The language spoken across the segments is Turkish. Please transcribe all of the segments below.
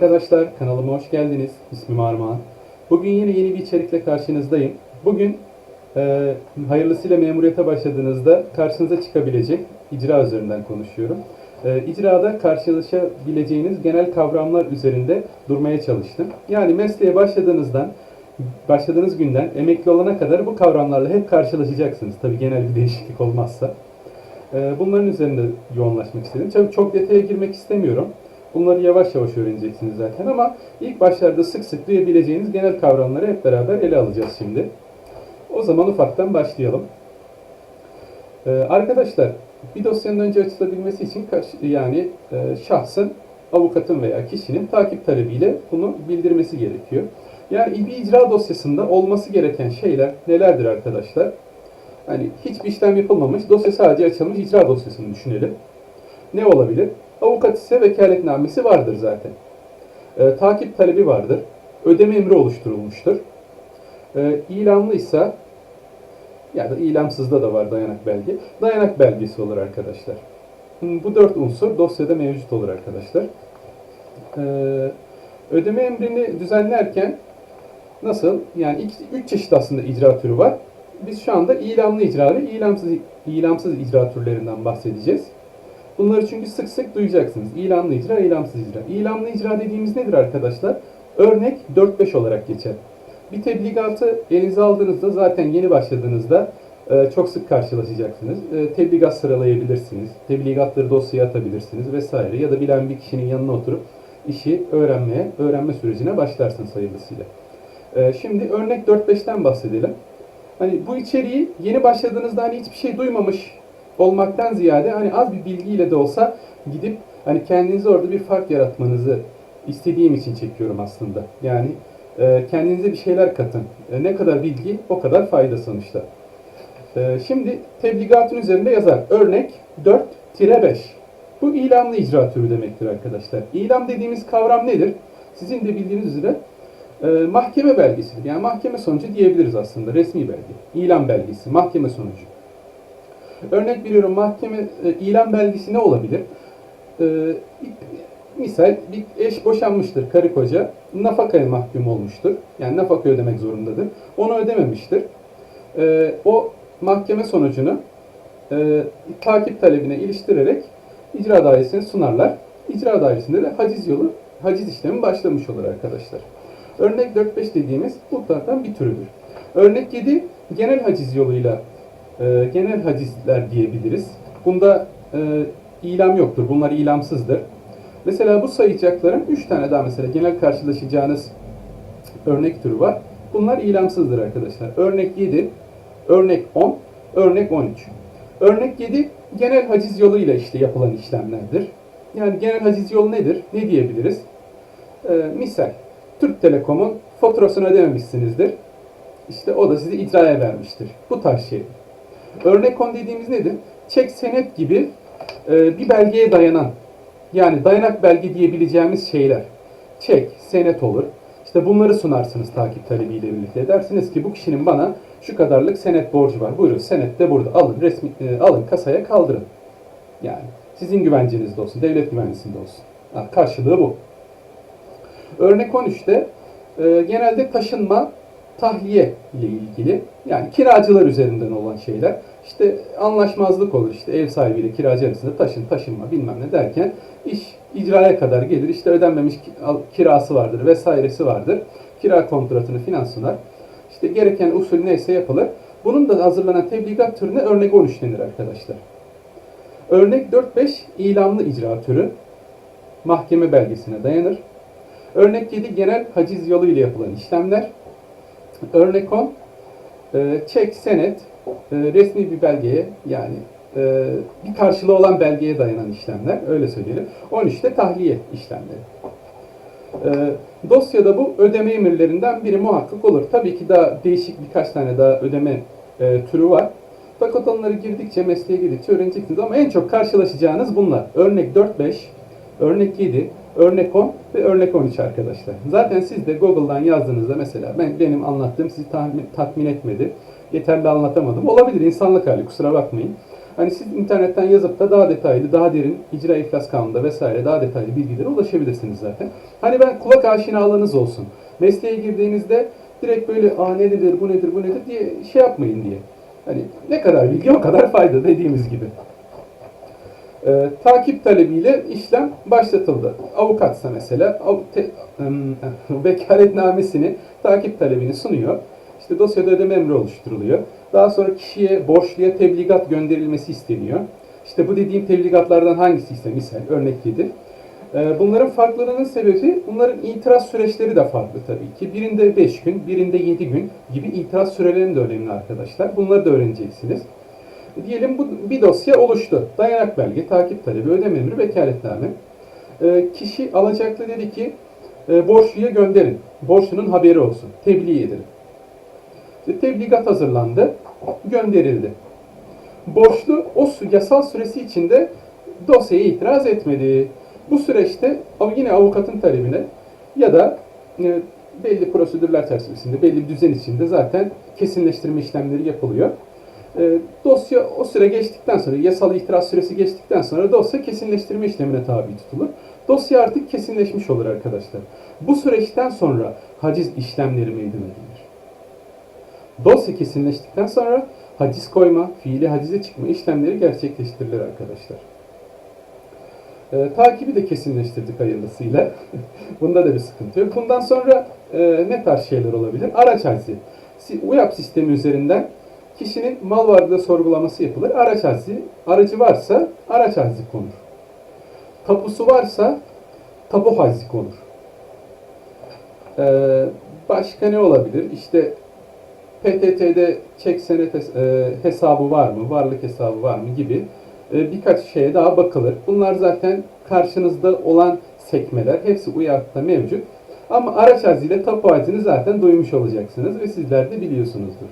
arkadaşlar, kanalıma hoş geldiniz. İsmim Armağan. Bugün yine yeni bir içerikle karşınızdayım. Bugün e, hayırlısıyla memuriyete başladığınızda karşınıza çıkabilecek icra üzerinden konuşuyorum. E, icrada karşılaşabileceğiniz genel kavramlar üzerinde durmaya çalıştım. Yani mesleğe başladığınızdan, başladığınız günden emekli olana kadar bu kavramlarla hep karşılaşacaksınız. Tabii genel bir değişiklik olmazsa. E, bunların üzerinde yoğunlaşmak istedim. Tabii çok detaya girmek istemiyorum. Bunları yavaş yavaş öğreneceksiniz zaten ama ilk başlarda sık sık duyabileceğiniz genel kavramları hep beraber ele alacağız şimdi. O zaman ufaktan başlayalım. Ee, arkadaşlar bir dosyanın önce açılabilmesi için yani e, şahsın, avukatın veya kişinin takip talebiyle bunu bildirmesi gerekiyor. Yani bir icra dosyasında olması gereken şeyler nelerdir arkadaşlar? Hani hiçbir işlem yapılmamış, dosya sadece açılmış icra dosyasını düşünelim. Ne olabilir? Avukat ise vekaletnamesi vardır zaten. Ee, takip talebi vardır. Ödeme emri oluşturulmuştur. Ee, ilamlıysa ya da ilamsızda da var dayanak belge. Dayanak belgesi olur arkadaşlar. Hmm, Bu dört unsur dosyada mevcut olur arkadaşlar. Ee, ödeme emrini düzenlerken nasıl? Yani iki, üç çeşit aslında icra türü var. Biz şu anda ilamlı icra ve ilamsız, ilamsız icra türlerinden bahsedeceğiz. Bunları çünkü sık sık duyacaksınız. İlamlı icra, ilamsız icra. İlamlı icra dediğimiz nedir arkadaşlar? Örnek 4-5 olarak geçer. Bir tebligatı elinize aldığınızda zaten yeni başladığınızda e, çok sık karşılaşacaksınız. E, tebligat sıralayabilirsiniz. Tebligatları dosyaya atabilirsiniz vesaire. Ya da bilen bir kişinin yanına oturup işi öğrenmeye, öğrenme sürecine başlarsınız hayırlısıyla. E, şimdi örnek 4-5'ten bahsedelim. Hani bu içeriği yeni başladığınızda hani hiçbir şey duymamış olmaktan ziyade hani az bir bilgiyle de olsa gidip hani kendinize orada bir fark yaratmanızı istediğim için çekiyorum aslında. Yani e, kendinize bir şeyler katın. E, ne kadar bilgi o kadar fayda sonuçta. E, şimdi tebligatın üzerinde yazar. Örnek 4-5. Bu ilamlı icra türü demektir arkadaşlar. İlam dediğimiz kavram nedir? Sizin de bildiğiniz üzere e, mahkeme belgesidir. Yani mahkeme sonucu diyebiliriz aslında. Resmi belge. İlam belgesi, mahkeme sonucu. Örnek veriyorum mahkeme e, ilan belgesi ne olabilir? E, misal bir eş boşanmıştır karı koca. Nafakaya mahkum olmuştur. Yani nafaka ödemek zorundadır. Onu ödememiştir. E, o mahkeme sonucunu e, takip talebine iliştirerek icra dairesine sunarlar. İcra dairesinde de haciz yolu, haciz işlemi başlamış olur arkadaşlar. Örnek 4-5 dediğimiz bunlardan bir türüdür. Örnek 7 genel haciz yoluyla e, genel hacizler diyebiliriz. Bunda e, ilam yoktur. Bunlar ilamsızdır. Mesela bu sayacakların 3 tane daha mesela genel karşılaşacağınız örnek türü var. Bunlar ilamsızdır arkadaşlar. Örnek 7, örnek 10, örnek 13. Örnek 7 genel haciz yoluyla işte yapılan işlemlerdir. Yani genel haciz yolu nedir? Ne diyebiliriz? E, misal Türk Telekom'un faturasını ödememişsinizdir. İşte o da sizi icraya vermiştir. Bu tarz şey. Örnek 10 dediğimiz nedir? Çek senet gibi e, bir belgeye dayanan yani dayanak belge diyebileceğimiz şeyler. Çek, senet olur. İşte bunları sunarsınız takip talebiyle birlikte. Dersiniz ki bu kişinin bana şu kadarlık senet borcu var. Buyurun senet de burada. Alın resmi e, alın kasaya kaldırın. Yani sizin güvencenizde olsun, devlet güvencesinde olsun. Ha, karşılığı bu. Örnek 13'te e, genelde taşınma, tahliye ile ilgili yani kiracılar üzerinden olan şeyler. İşte anlaşmazlık olur işte ev sahibiyle kiracı arasında taşın taşınma bilmem ne derken iş icraya kadar gelir. İşte ödenmemiş kirası vardır vesairesi vardır. Kira kontratını filan sunar. İşte gereken usul neyse yapılır. Bunun da hazırlanan tebligat türüne örnek 13 denir arkadaşlar. Örnek 4-5 ilamlı icra türü mahkeme belgesine dayanır. Örnek 7 genel haciz yoluyla yapılan işlemler. Örnek 10 e, çek, senet, e, resmi bir belgeye yani e, bir karşılığı olan belgeye dayanan işlemler öyle söyleyelim. 13'te tahliye işlemleri. E, dosyada bu ödeme emirlerinden biri muhakkak olur. Tabii ki daha değişik birkaç tane daha ödeme e, türü var. Fakat onları girdikçe, mesleğe girdikçe öğreneceksiniz. Ama en çok karşılaşacağınız bunlar. Örnek 4-5, örnek 7, örnek 10 ve örnek 13 arkadaşlar. Zaten siz de Google'dan yazdığınızda mesela ben benim anlattığım sizi tahmin, tatmin etmedi. Yeterli anlatamadım. Olabilir insanlık hali kusura bakmayın. Hani siz internetten yazıp da daha detaylı, daha derin icra iflas kanununda vesaire daha detaylı bilgilere ulaşabilirsiniz zaten. Hani ben kulak aşinalığınız olsun. Mesleğe girdiğinizde direkt böyle aa ne nedir, bu nedir, bu nedir diye şey yapmayın diye. Hani ne kadar bilgi o kadar fayda dediğimiz gibi. Ee, takip talebiyle işlem başlatıldı. Avukatsa mesela av, te, em, vekaletnamesini, takip talebini sunuyor. İşte dosyada ödeme emri oluşturuluyor. Daha sonra kişiye, borçluya tebligat gönderilmesi isteniyor. İşte bu dediğim tebligatlardan hangisi ise misal örnek 7. Ee, Bunların farklılığının sebebi bunların itiraz süreçleri de farklı tabii ki. Birinde 5 gün, birinde 7 gün gibi itiraz sürelerinin de önemli arkadaşlar. Bunları da öğreneceksiniz. Diyelim bu bir dosya oluştu. Dayanak belge, takip talebi, ödeme emri, vekaletname. Ee, kişi alacaklı dedi ki e, borçluya gönderin. Borçlunun haberi olsun. Tebliğ edin. İşte tebligat hazırlandı, gönderildi. Borçlu o yasal süresi içinde dosyaya itiraz etmedi. Bu süreçte yine avukatın talebine ya da e, belli prosedürler çerçevesinde, belli bir düzen içinde zaten kesinleştirme işlemleri yapılıyor. E, dosya o süre geçtikten sonra, yasal itiraz süresi geçtikten sonra dosya kesinleştirme işlemine tabi tutulur. Dosya artık kesinleşmiş olur arkadaşlar. Bu süreçten sonra haciz işlemleri meydana gelir. Dosya kesinleştikten sonra haciz koyma, fiili hacize çıkma işlemleri gerçekleştirilir arkadaşlar. Ee, takibi de kesinleştirdik hayırlısıyla. Bunda da bir sıkıntı yok. Bundan sonra e, ne tarz şeyler olabilir? Araç hacizi. UYAP sistemi üzerinden kişinin mal varlığı sorgulaması yapılır. Araç hacizi, aracı varsa araç hacizi konur. Tapusu varsa tapu hacizi konur. Ee, başka ne olabilir? İşte PTT'de çek senet e, hesabı var mı, varlık hesabı var mı gibi e, birkaç şeye daha bakılır. Bunlar zaten karşınızda olan sekmeler. Hepsi UYAP'ta mevcut. Ama araç haziyle tapu hacini zaten duymuş olacaksınız ve sizler de biliyorsunuzdur.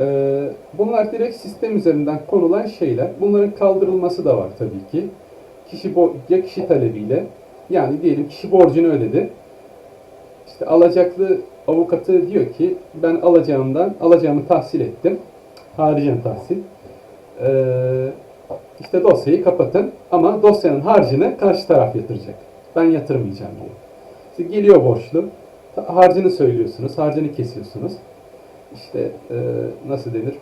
Ee, bunlar direkt sistem üzerinden konulan şeyler. Bunların kaldırılması da var tabii ki. Kişi ya kişi talebiyle yani diyelim kişi borcunu ödedi. İşte alacaklı avukatı diyor ki ben alacağımdan alacağımı tahsil ettim. Haricen tahsil. Ee, işte dosyayı kapatın ama dosyanın harcını karşı taraf yatıracak. Ben yatırmayacağım diyor. İşte geliyor borçlu. Harcını söylüyorsunuz, harcını kesiyorsunuz. İşte e, nasıl denir?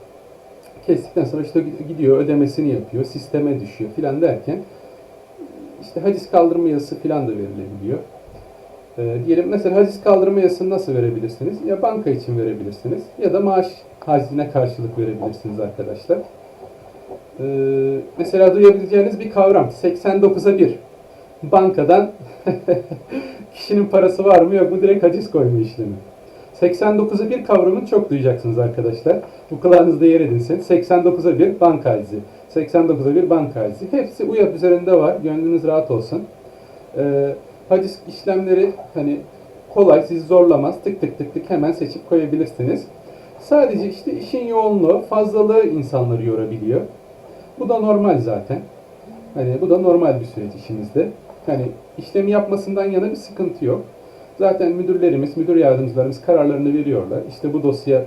Kestikten sonra işte gidiyor ödemesini yapıyor, sisteme düşüyor filan derken işte haciz kaldırma yazısı filan da verilebiliyor. E, diyelim mesela haciz kaldırma yazısını nasıl verebilirsiniz? Ya banka için verebilirsiniz ya da maaş hacizine karşılık verebilirsiniz arkadaşlar. E, mesela duyabileceğiniz bir kavram 89'a 1. Bankadan kişinin parası var mı yok mu direkt haciz koyma işlemi. 89'a 1 kavramını çok duyacaksınız arkadaşlar. Bu kulağınızda yer edinsin. 89'a 1 banka hacizi. 89'a 1 banka hacizi. Hepsi UYAP üzerinde var. Gönlünüz rahat olsun. Ee, haciz işlemleri hani kolay, sizi zorlamaz. Tık tık tık tık hemen seçip koyabilirsiniz. Sadece işte işin yoğunluğu, fazlalığı insanları yorabiliyor. Bu da normal zaten. Hani bu da normal bir süreç işimizde. Hani işlemi yapmasından yana bir sıkıntı yok. Zaten müdürlerimiz, müdür yardımcılarımız kararlarını veriyorlar. İşte bu dosya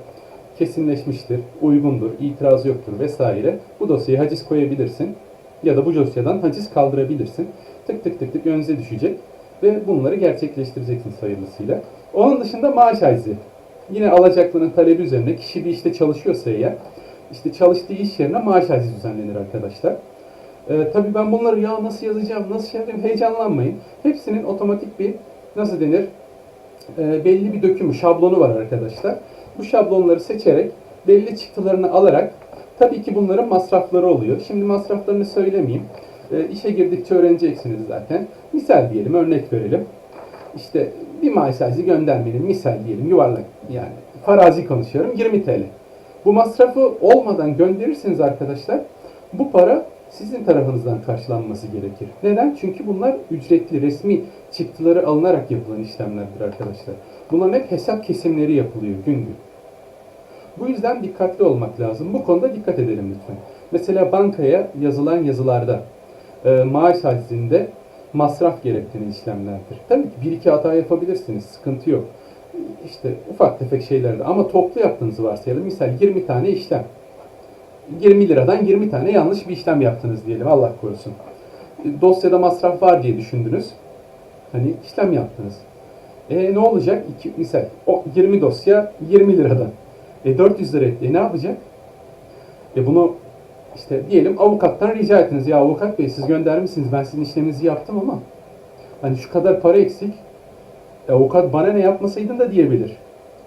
kesinleşmiştir, uygundur, itiraz yoktur vesaire. Bu dosyaya haciz koyabilirsin ya da bu dosyadan haciz kaldırabilirsin. Tık tık tık tık önünüze düşecek ve bunları gerçekleştireceksiniz hayırlısıyla. Onun dışında maaş hacizi. Yine alacaklının talebi üzerine kişi bir işte çalışıyorsa eğer, işte çalıştığı iş yerine maaş hacizi düzenlenir arkadaşlar. Ee, tabii ben bunları ya nasıl yazacağım, nasıl şey yapayım heyecanlanmayın. Hepsinin otomatik bir nasıl denir e, belli bir dökümü, şablonu var arkadaşlar. Bu şablonları seçerek belli çıktılarını alarak tabii ki bunların masrafları oluyor. Şimdi masraflarını söylemeyeyim. E, işe girdikçe öğreneceksiniz zaten. Misal diyelim, örnek verelim. İşte bir hacizi göndermenin misal diyelim yuvarlak yani farazi konuşuyorum 20 TL. Bu masrafı olmadan gönderirsiniz arkadaşlar. Bu para sizin tarafınızdan karşılanması gerekir. Neden? Çünkü bunlar ücretli, resmi çıktıları alınarak yapılan işlemlerdir arkadaşlar. Bunların hep hesap kesimleri yapılıyor gün gün. Bu yüzden dikkatli olmak lazım. Bu konuda dikkat edelim lütfen. Mesela bankaya yazılan yazılarda e, maaş hacizinde masraf gerektiren işlemlerdir. Tabii ki bir iki hata yapabilirsiniz. Sıkıntı yok. İşte ufak tefek şeylerde ama toplu yaptığınızı varsayalım. Misal 20 tane işlem. 20 liradan 20 tane yanlış bir işlem yaptınız diyelim Allah korusun. E, Dosyada masraf var diye düşündünüz. Hani işlem yaptınız. E ne olacak? İki, misal o 20 dosya 20 liradan. E 400 lira etti. E ne yapacak? E bunu işte diyelim avukattan rica ettiniz. Ya avukat bey siz göndermişsiniz. Ben sizin işleminizi yaptım ama hani şu kadar para eksik. E, avukat bana ne yapmasaydın da diyebilir.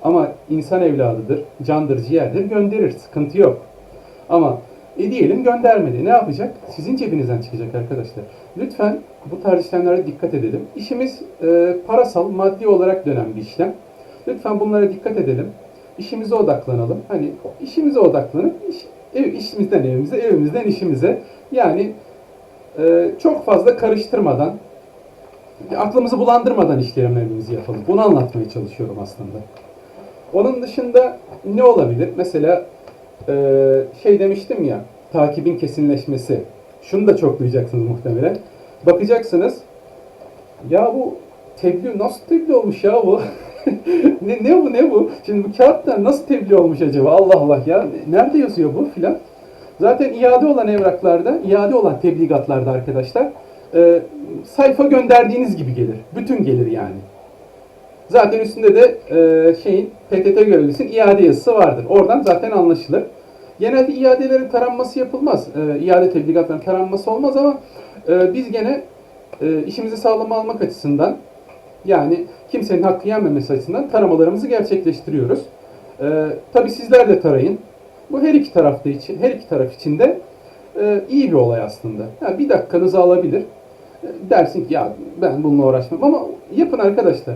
Ama insan evladıdır, candır, ciğerdir gönderir. Sıkıntı yok. Ama e diyelim göndermedi. Ne yapacak? Sizin cebinizden çıkacak arkadaşlar. Lütfen bu tarz işlemlere dikkat edelim. İşimiz e, parasal, maddi olarak dönen bir işlem. Lütfen bunlara dikkat edelim. İşimize odaklanalım. Hani işimize odaklanıp iş, ev, işimizden evimize, evimizden işimize. Yani e, çok fazla karıştırmadan, aklımızı bulandırmadan işlemlerimizi yapalım. Bunu anlatmaya çalışıyorum aslında. Onun dışında ne olabilir? Mesela e, şey demiştim ya, takibin kesinleşmesi. Şunu da çok duyacaksınız muhtemelen. Bakacaksınız, ya bu tebliğ nasıl tebliğ olmuş ya bu? ne, ne bu ne bu? Şimdi bu kağıtta nasıl tebliğ olmuş acaba? Allah Allah ya nerede yazıyor bu filan? Zaten iade olan evraklarda, iade olan tebligatlarda arkadaşlar e, sayfa gönderdiğiniz gibi gelir. Bütün gelir yani. Zaten üstünde de e, şeyin PTT görevlisinin iade yazısı vardır. Oradan zaten anlaşılır. Genelde iadelerin taranması yapılmaz. E, iade tebligatlarının taranması olmaz ama e, biz gene e, işimizi sağlama almak açısından yani kimsenin hakkı yenmemesi açısından taramalarımızı gerçekleştiriyoruz. E, Tabi sizler de tarayın. Bu her iki tarafta için, her iki taraf için de e, iyi bir olay aslında. Yani bir dakikanızı alabilir. E, dersin ki ya ben bununla uğraşmam ama yapın arkadaşlar.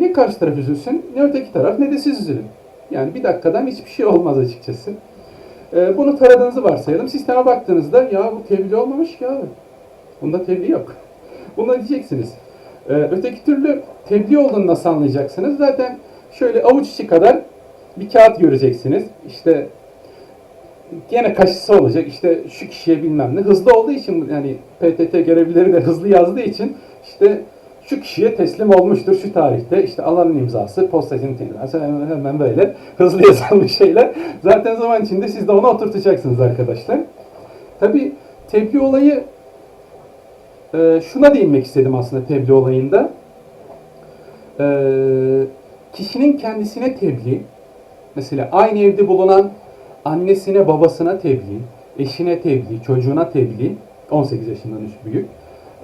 Ne karşı taraf üzülsün, ne öteki taraf, ne de siz üzülün. Yani bir dakikadan hiçbir şey olmaz açıkçası. E, bunu taradığınızı varsayalım. Sisteme baktığınızda ya bu tebliğ olmamış ki abi. Bunda tebliğ yok. Buna diyeceksiniz. E, öteki türlü tebliğ olduğunu nasıl anlayacaksınız? Zaten şöyle avuç içi kadar bir kağıt göreceksiniz. İşte gene kaşısı olacak. İşte şu kişiye bilmem ne. Hızlı olduğu için yani PTT görevlileri de hızlı yazdığı için işte şu kişiye teslim olmuştur şu tarihte. İşte alanın imzası, postacının imzası hemen, hemen böyle hızlı yazılmış şeyler. Zaten zaman içinde siz de onu oturtacaksınız arkadaşlar. Tabi tebliğ olayı e, şuna değinmek istedim aslında tebliğ olayında. E, kişinin kendisine tebliğ, mesela aynı evde bulunan annesine babasına tebliğ, eşine tebliğ, çocuğuna tebliğ, 18 yaşından üst büyük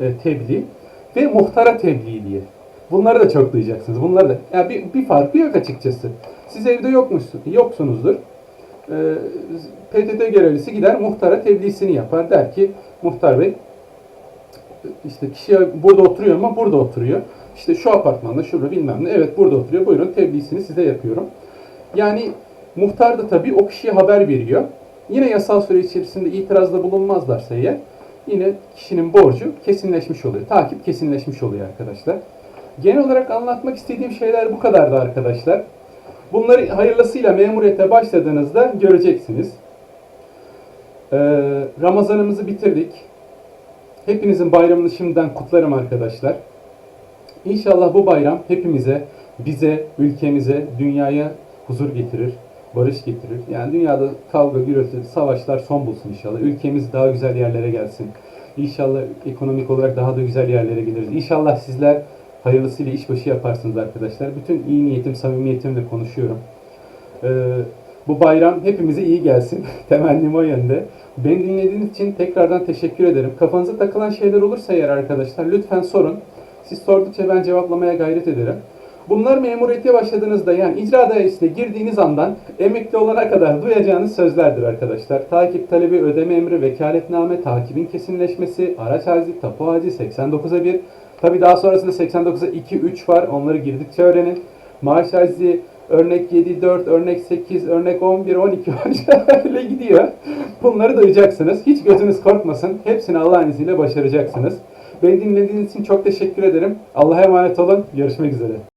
e, tebliğ ve muhtara tebliğ diye. Bunları da çok duyacaksınız. Bunları da yani bir, bir farkı yok açıkçası. Siz evde yokmuşsun, yoksunuzdur. E, PTT görevlisi gider muhtara tebliğsini yapar. Der ki muhtar bey işte kişi burada oturuyor ama burada oturuyor. İşte şu apartmanda şurada bilmem ne. Evet burada oturuyor. Buyurun tebliğsini size yapıyorum. Yani muhtar da tabii o kişiye haber veriyor. Yine yasal süre içerisinde itirazda bulunmazlarsa eğer yine kişinin borcu kesinleşmiş oluyor. Takip kesinleşmiş oluyor arkadaşlar. Genel olarak anlatmak istediğim şeyler bu kadardı arkadaşlar. Bunları hayırlısıyla memuriyete başladığınızda göreceksiniz. Ee, Ramazanımızı bitirdik. Hepinizin bayramını şimdiden kutlarım arkadaşlar. İnşallah bu bayram hepimize, bize, ülkemize, dünyaya huzur getirir, barış getirir. Yani dünyada kavga, gürültü, savaşlar son bulsun inşallah. Ülkemiz daha güzel yerlere gelsin. İnşallah ekonomik olarak daha da güzel yerlere geliriz. İnşallah sizler hayırlısıyla işbaşı yaparsınız arkadaşlar. Bütün iyi niyetim, samimiyetimle konuşuyorum. Ee, bu bayram hepimize iyi gelsin. Temennim o yönde. Beni dinlediğiniz için tekrardan teşekkür ederim. Kafanıza takılan şeyler olursa eğer arkadaşlar lütfen sorun. Siz sordukça ben cevaplamaya gayret ederim. Bunlar memuriyete başladığınızda yani icra dairesine girdiğiniz andan emekli olana kadar duyacağınız sözlerdir arkadaşlar. Takip talebi, ödeme emri, vekaletname, takibin kesinleşmesi, araç hacizi, tapu hacizi 89'a 1. Tabi daha sonrasında 89'a 2, 3 var. Onları girdikçe öğrenin. Maaş hacizi, örnek 7, 4, örnek 8, örnek 11, 12 öyle gidiyor. Bunları duyacaksınız. Hiç gözünüz korkmasın. Hepsini Allah'ın izniyle başaracaksınız. Beni dinlediğiniz için çok teşekkür ederim. Allah'a emanet olun. Görüşmek üzere.